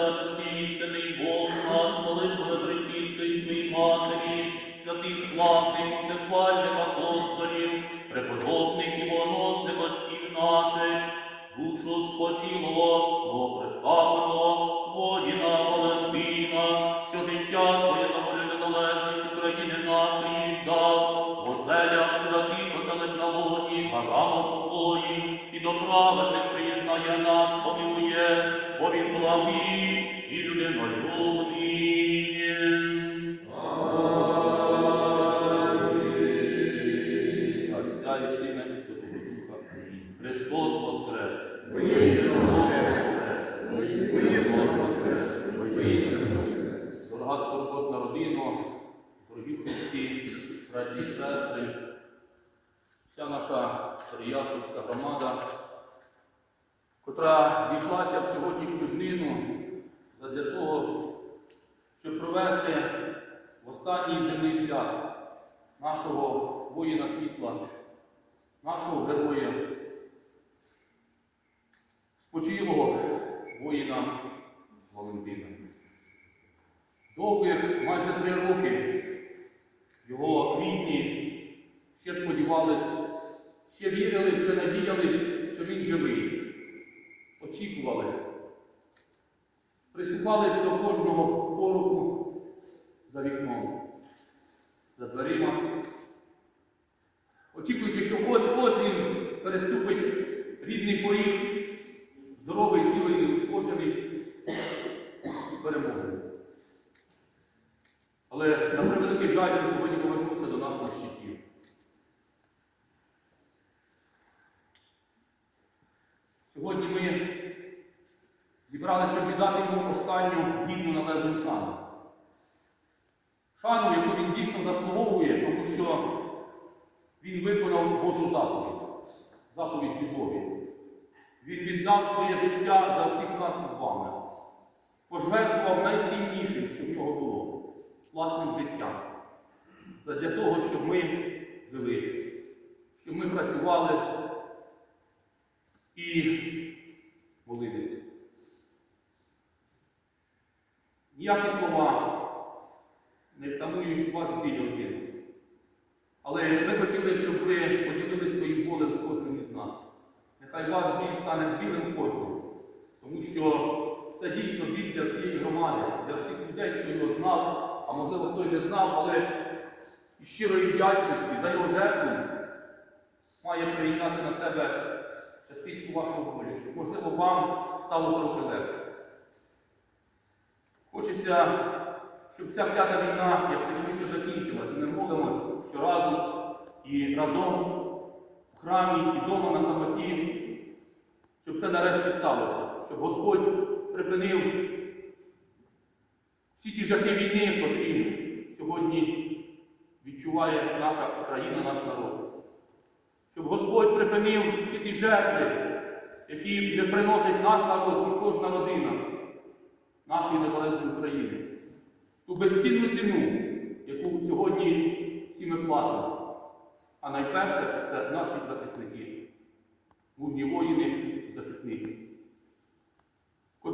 святий істинний Бог наш, молитвами причистої своїй матері, святих славних, всехвальних апостолів, преподобних і богоносних отців наших, душу спочилого, новоприставленого, воїна Валентина, що життя своє волю незалежність України нашої віддав, в оселях святих оселих на лоні, Авраама покої, і до праведних приєднає нас, помилує, благий і людинолюбний. Отця і Сина і Святого. Христос Воскрес! Дорога скорботна родина, дорогі хлопці, браті і сестри, вся наша Переяславська громада, котра зійшлася в сьогоднішню днину для того, щоб провести в останній земний шлях нашого воїна світла, нашого героя, спочилого воїна Валентина. Довгих майже три роки його рідні ще сподівались, ще вірили, ще надіялись, що він живий. Очікували. Прислухались до кожного пороху за вікном, за дверима. Очікуючи, що ось ось він переступить рідний поріг, здоровий, цілий, неушкоджений з. Але на превеликий жаль він сьогодні повернувся до нас на щитів. Сьогодні ми зібралися, щоб віддати йому останню гідну належну шану. Шану, яку він дійсно заслуговує, тому що він виконав Божу заповідь, заповідь любові. Він віддав своє життя за всіх нас з вами. Пожертвував найціннішим, що в нього було власним життям. Для того, щоб ми жили, щоб ми працювали і ваш біль один. Але ми хотіли, щоб ви поділилися своїм болем з кожним із нас. Нехай ваш біль стане білим кожному. Тому що це дійсно біль для всієї громади, для всіх людей, хто його знав, а можливо хто не знав, але із щирої вдячності за його жертву має прийняти на себе частичку вашого болю, щоб, можливо, вам стало трохи легше. Хочеться, щоб ця п'ята війна якнайшвидше закінчилась. І ми молимось щоразу і разом в храмі і вдома на самоті, щоб це нарешті сталося, щоб Господь припинив всі ті жахи війни, котрі сьогодні відчуває наша країна, наш народ. Щоб Господь припинив всі ті жертви, які приносить наш народ і кожна родина нашої незалежної України. Ту безцінну ціну, яку сьогодні всі ми платимо. А найперше це наші захисники, мужні воїни захисники.